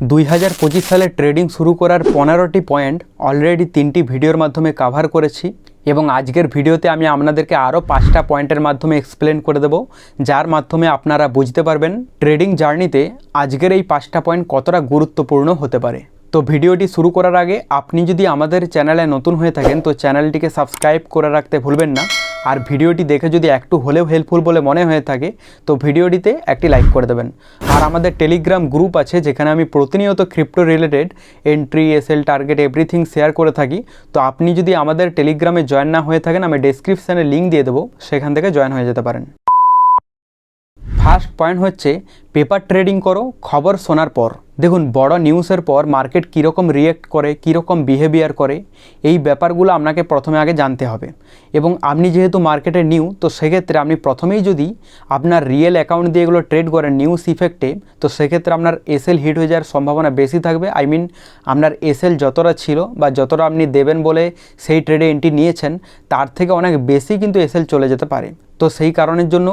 দুই হাজার পঁচিশ সালে ট্রেডিং শুরু করার পনেরোটি পয়েন্ট অলরেডি তিনটি ভিডিওর মাধ্যমে কাভার করেছি এবং আজকের ভিডিওতে আমি আপনাদেরকে আরও পাঁচটা পয়েন্টের মাধ্যমে এক্সপ্লেন করে দেব, যার মাধ্যমে আপনারা বুঝতে পারবেন ট্রেডিং জার্নিতে আজকের এই পাঁচটা পয়েন্ট কতটা গুরুত্বপূর্ণ হতে পারে। তো ভিডিওটি শুরু করার আগে আপনি যদি আমাদের চ্যানেলে নতুন হয়ে থাকেন, তো চ্যানেলটিকে সাবস্ক্রাইব করে রাখতে ভুলবেন না। আর ভিডিওটি দেখে যদি একটু হলেও হেল্পফুল বলে মনে হয়ে থাকে, তো ভিডিওটিতে একটি লাইক করে দেবেন। আর আমাদের টেলিগ্রাম গ্রুপ আছে, যেখানে আমি প্রতিনিয়ত crypto related entry SL target everything share করে থাকি। তো আপনি যদি আমাদের টেলিগ্রামে জয়েন না হয়ে থাকেন, আমি ডেসক্রিপশানে লিঙ্ক দিয়ে দেবো, সেখান থেকে জয়েন হয়ে যেতে পারেন। ফার্স্ট পয়েন্ট হচ্ছে পেপার ট্রেডিং করো, খবর শোনার পর। দেখুন, বড় নিউজের পর মার্কেট কীরকম রিয়েক্ট করে, কীরকম বিহেভিয়ার করে, এই ব্যাপারগুলো আপনাকে প্রথমে আগে জানতে হবে। এবং আপনি যেহেতু মার্কেটে নিউ তো সেক্ষেত্রে আপনি প্রথমেই যদি আপনার রিয়েল অ্যাকাউন্ট দিয়ে এগুলো ট্রেড করেন নিউজ ইফেক্টে তো সেক্ষেত্রে আপনার এসএল হিট হয়ে যাওয়ার সম্ভাবনা বেশি থাকবে। আই মিন আপনার এসএল যতটা ছিল বা যতটা আপনি দেবেন বলে সেই ট্রেডে এন্ট্রি নিয়েছেন, তার থেকে অনেক বেশি কিন্তু এসএল চলে যেতে পারে। তো সেই কারণের জন্য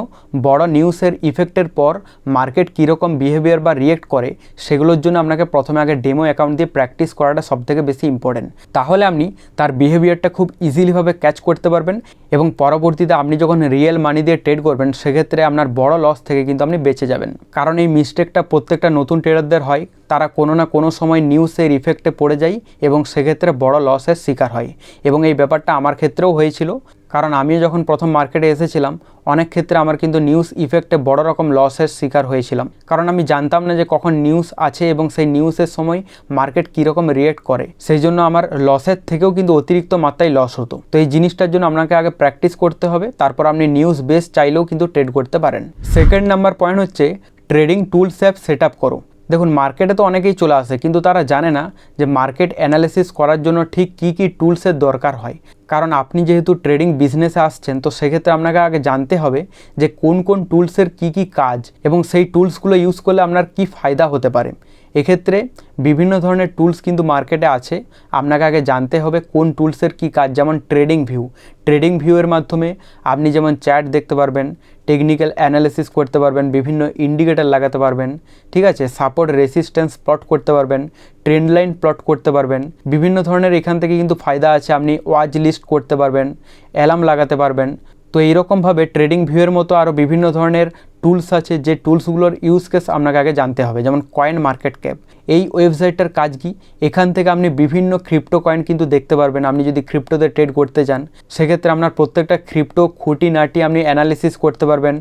বড় নিউজের ইফেক্টের পর মার্কেট কীরকম বিহেভিয়ার বা রিয়েক্ট করে, সেগুলোর জন্য আপনাকে প্রথমে আগে ডেমো অ্যাকাউন্ট দিয়ে প্র্যাকটিস করাটা সবথেকে বেশি ইম্পর্টেন্ট তাহলে আপনি তার বিহেভিয়ারটা খুব ইজিলিভাবে ক্যাচ করতে পারবেন এবং পরবর্তীতে আপনি যখন রিয়েল মানি দিয়ে ট্রেড করবেন, সেক্ষেত্রে আপনার বড় লস থেকে কিন্তু আপনি বেঁচে যাবেন। কারণ এই মিস্টেকটা প্রত্যেকটা নতুন ট্রেডারদের হয়, তারা কোনো না কোনো সময় নিউজের ইফেক্টে পড়ে যায় এবং সেক্ষেত্রে বড় লসের শিকার হয়। এবং এই ব্যাপারটা আমার ক্ষেত্রেও হয়েছিল। কারণ আমিও যখন প্রথম মার্কেটে এসেছিলাম, অনেক ক্ষেত্রে আমার কিন্তু নিউজ ইফেক্টে বড় রকম লসের শিকার হয়েছিলাম। কারণ আমি জানতাম না যে কখন নিউজ আছে এবং সেই নিউজের সময় মার্কেট কীরকম রিয়েক্ট করে। সেই জন্য আমার লসের থেকেও কিন্তু অতিরিক্ত মাত্রায় লস হতো। তো এই জিনিসটার জন্য আপনাকে আগে প্র্যাকটিস করতে হবে, তারপর আপনি নিউজ বেস চাইলেও কিন্তু ট্রেড করতে পারেন। সেকেন্ড নাম্বার পয়েন্ট হচ্ছে trading tools app set up করো। দেখুন মার্কেটে তো অনেকেই চলে আসে, কিন্তু তারা জানে না যে মার্কেট অ্যানালিসিস করার জন্য ঠিক কী কী টুলসের দরকার হয়। কারণ আপনি যেহেতু ট্রেডিং বিজনেসে আসছেন, তো সেক্ষেত্রে আপনাকে আগে জানতে হবে যে কোন কোন টুলসের কী কী কাজ এবং সেই টুলসগুলো ইউজ করলে আপনার কী ফায়দা হতে পারে। এক্ষেত্রে বিভিন্ন ধরনের টুলস কিন্তু মার্কেটে আছে। আপনাকে আগে জানতে হবে কোন টুলসের কী কাজ, যেমন ট্রেডিং ভিউ ট্রেডিং ভিউয়ের মাধ্যমে আপনি যেমন চ্যাট দেখতে পারবেন টেকনিক্যাল অ্যানালিসিস করতে পারবেন, বিভিন্ন ইন্ডিকেটার লাগাতে পারবেন, ঠিক আছে? সাপোর্ট রেসিস্ট্যান্স প্লট করতে পারবেন ট্রেন্ড লাইন প্লট করতে পারবেন। বিভিন্ন ধরনের এখান থেকে কিন্তু ফায়দা আছে, আপনি ওয়াচ লিস্ট করতে পারবেন অ্যালার্ম লাগাতে পারবেন। তো এইরকমভাবে ট্রেডিং ভিউয়ের মতো আরও বিভিন্ন ধরনের টুলস আছে, যে টুলসগুলোর ইউজ কেস আপনাকে আগে জানতে হবে, যেমন কয়েন মার্কেট ক্যাপ এই ওয়েবসাইটটার কাজ কি? এখান থেকে আপনি বিভিন্ন ক্রিপ্টো কয়েন কিন্তু দেখতে পারবেন। আপনি যদি ক্রিপ্টোতে ট্রেড করতে চান, সেক্ষেত্রে আপনার প্রত্যেকটা ক্রিপ্টো খুঁটিনাটি আপনি অ্যানালিসিস করতে পারবেন।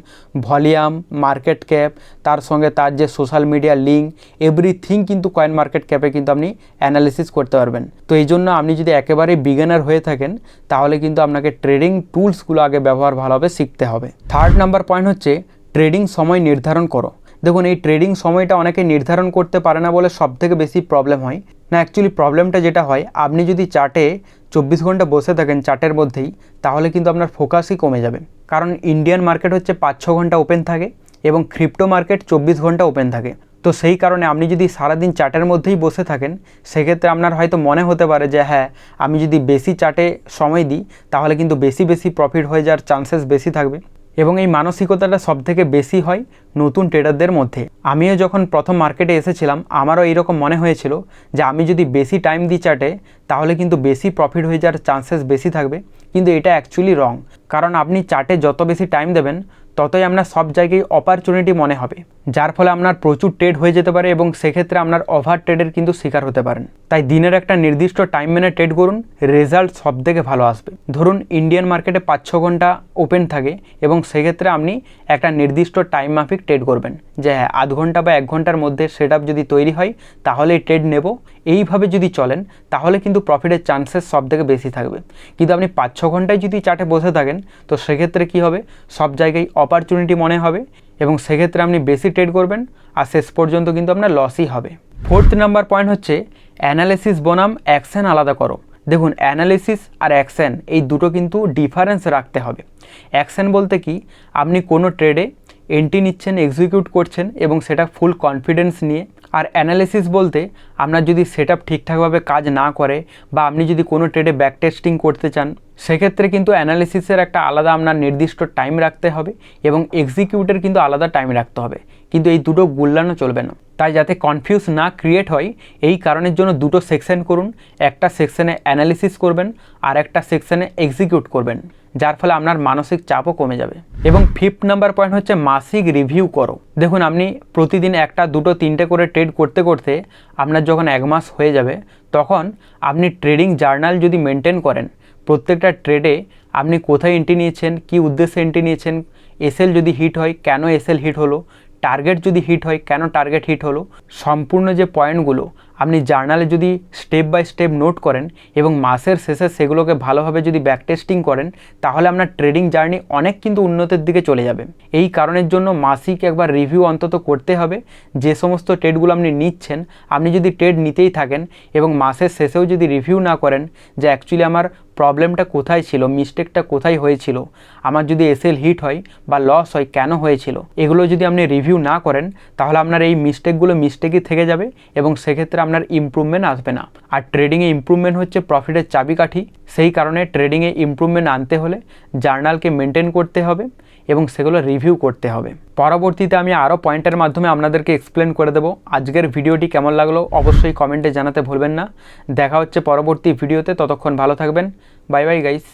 ভলিউম মার্কেট ক্যাপ তার সঙ্গে তার যে সোশ্যাল মিডিয়া লিঙ্ক এভরিথিং কিন্তু কয়েন মার্কেট ক্যাপে কিন্তু আপনি অ্যানালিসিস করতে পারবেন। তো এই জন্য আপনি যদি একেবারেই বিগিনার হয়ে থাকেন, তাহলে কিন্তু আপনাকে ট্রেডিং টুলসগুলো আগে ব্যবহার ভালোভাবে শিখতে হবে। থার্ড নাম্বার পয়েন্ট হচ্ছে ট্রেডিং সময় নির্ধারণ করো। দেখুন, এই ট্রেডিং সময়টা অনেকে নির্ধারণ করতে পারে না বলে সব থেকে বেশি প্রবলেম হয়। না অ্যাকচুয়ালি প্রবলেমটা যেটা হয়, আপনি যদি চার্টে চব্বিশ ঘণ্টা বসে থাকেন চার্টের মধ্যেই, তাহলে কিন্তু আপনার ফোকাসই কমে যাবে। কারণ ইন্ডিয়ান মার্কেট হচ্ছে পাঁচ ছ ঘণ্টা ওপেন থাকে এবং ক্রিপ্টো মার্কেট চব্বিশ ঘণ্টা ওপেন থাকে। তো সেই কারণে আপনি যদি সারাদিন চার্টের মধ্যেই বসে থাকেন, সেক্ষেত্রে আপনার হয়তো মনে হতে পারে যে হ্যাঁ আমি যদি বেশি চার্টে সময় দিই, তাহলে কিন্তু বেশি বেশি প্রফিট হয়ে যাওয়ার চান্সেস বেশি থাকবে। এবং এই মানসিকতাটা সব থেকে বেশি হয় নতুন ট্রেডারদের মধ্যে। আমিও যখন প্রথম মার্কেটে এসেছিলাম, আমারও এইরকম মনে হয়েছিল যে আমি যদি বেশি টাইম দিই চার্টে তাহলে কিন্তু বেশি প্রফিট হয়ে যাওয়ার চান্সেস বেশি থাকবে। কিন্তু এটা অ্যাকচুয়ালি রং কারণ আপনি চার্টে যত বেশি টাইম দেবেন ততই আপনার সব জায়গায় অপরচুনিটি মনে হবে, যার ফলে আপনার প্রচুর ট্রেড হয়ে যেতে পারে এবং সেক্ষেত্রে আপনার ওভার ট্রেডের কিন্তু শিকার হতে পারেন। তাই দিনের একটা নির্দিষ্ট টাইম মেনে ট্রেড করুন রেজাল্ট সব থেকে ভালো আসবে। ধরুন ইন্ডিয়ান মার্কেটে পাঁচ ছ ঘণ্টা ওপেন থাকে এবং সেক্ষেত্রে আপনি একটা নির্দিষ্ট টাইম মাফিক ট্রেড করবেন। যে হ্যাঁ আধ ঘণ্টা বা এক ঘণ্টার মধ্যে সেট যদি তৈরি হয় তাহলে ট্রেড নেব এইভাবে যদি চলেন, তাহলে কিন্তু প্রফিটের চান্সেস সব থেকে বেশি থাকবে। কিন্তু আপনি পাঁচ ছ ঘন্টায় যদি চার্টে বসে থাকেন, তো সেক্ষেত্রে কী হবে? সব জায়গায় অপরচুনিটি মনে হবে এবং সেক্ষেত্রে আপনি বেশি ট্রেড করবেন আর শেষ পর্যন্ত কিন্তু আপনার লসই হবে। ফোর্থ নাম্বার পয়েন্ট হচ্ছে অ্যানালিসিস বনাম অ্যাকশান আলাদা করো। দেখুন অ্যানালিসিস আর অ্যাকশান এই দুটো কিন্তু ডিফারেন্স রাখতে হবে। অ্যাকশান বলতে কি? আপনি কোনো ট্রেডে এন্ট্রি নিচ্ছেন এক্সিকিউট করছেন এবং সেটা ফুল কনফিডেন্স নিয়ে আর অ্যানালিসিস বলতে আপনার যদি সেট ঠিকঠাকভাবে কাজ না করে বা আপনি যদি কোনো ট্রেডে ব্যাক টেস্টিং করতে চান সেক্ষেত্রে কিন্তু অ্যানালিসিসের একটা আলাদা আপনার নির্দিষ্ট টাইম রাখতে হবে এবং এক্সিকিউটের কিন্তু আলাদা টাইম রাখতে হবে। কিন্তু এই দুটো গুল্লানো চলবে না। তাই যাতে কনফিউজ না ক্রিয়েট হয়, এই কারণের জন্য দুটো সেকশন করুন। একটা সেকশনে অ্যানালিসিস করবেন আর একটা সেকশনে এক্সিকিউট করবেন, যার ফলে আপনার মানসিক চাপও কমে যাবে। এবং ফিফথ নাম্বার পয়েন্ট হচ্ছে মাসিক রিভিউ করো। দেখুন, আপনি প্রতিদিন একটা, দুটো, তিনটে করে ট্রেড করতে করতে আপনার যখন এক মাস হয়ে যাবে, তখন আপনি ট্রেডিং জার্নাল যদি মেনটেন করেন প্রত্যেকটা ট্রেডে আপনি কোথায় এন্ট্রি নিয়েছেন, কী উদ্দেশ্যে এন্ট্রি নিয়েছেন এসএল যদি হিট হয়, কেন এসএল হিট হলো টার্গেট যদি হিট হয়, কেন টার্গেট হিট হলো, সম্পূর্ণ যে পয়েন্টগুলো আপনি জার্নালে যদি স্টেপ বাই স্টেপ নোট করেন এবং মাসের শেষে সেগুলোকে ভালোভাবে যদি ব্যাক টেস্টিং করেন, তাহলে আপনার ট্রেডিং জার্নি অনেক কিন্তু উন্নতির দিকে চলে যাবে। এই কারণের জন্য মাসিক একবার রিভিউ অন্তত করতে হবে। যে সমস্ত ট্রেডগুলো আপনি নিচ্ছেন, আপনি যদি ট্রেড নিতেই থাকেন এবং মাসের শেষেও যদি রিভিউ না করেন, যে অ্যাকচুয়ালি আমার প্রবলেমটা কোথায় ছিল, মিস্টেকটা কোথায় হয়েছিল, আমার যদি এসএল হিট হয় বা লস হয় কেন হয়েছিল, এগুলো যদি আপনি রিভিউ না করেন, তাহলে আপনার এই মিস্টেকগুলো মিস্টেকই থেকে যাবে এবং সেক্ষেত্রে আপনার ইমপ্রুভমেন্ট আসবে না। আর ট্রেডিংয়ে ইমপ্রুভমেন্ট হচ্ছে প্রফিটের চাবিকাঠি, সেই কারণে ট্রেডিংয়ে ইমপ্রুভমেন্ট আনতে হলে জার্নালকে মেনটেন করতে হবে এবং সেগুলো রিভিউ করতে হবে। পরবর্তীতে আমি আরও পয়েন্টের মাধ্যমে আপনাদেরকে এক্সপ্লেন করে দেবো আজকের ভিডিওটি কেমন লাগল অবশ্যই কমেন্টে জানাতে ভুলবেন না। দেখা হচ্ছে পরবর্তী ভিডিওতে ততক্ষণ ভালো থাকবেন। Bye bye guys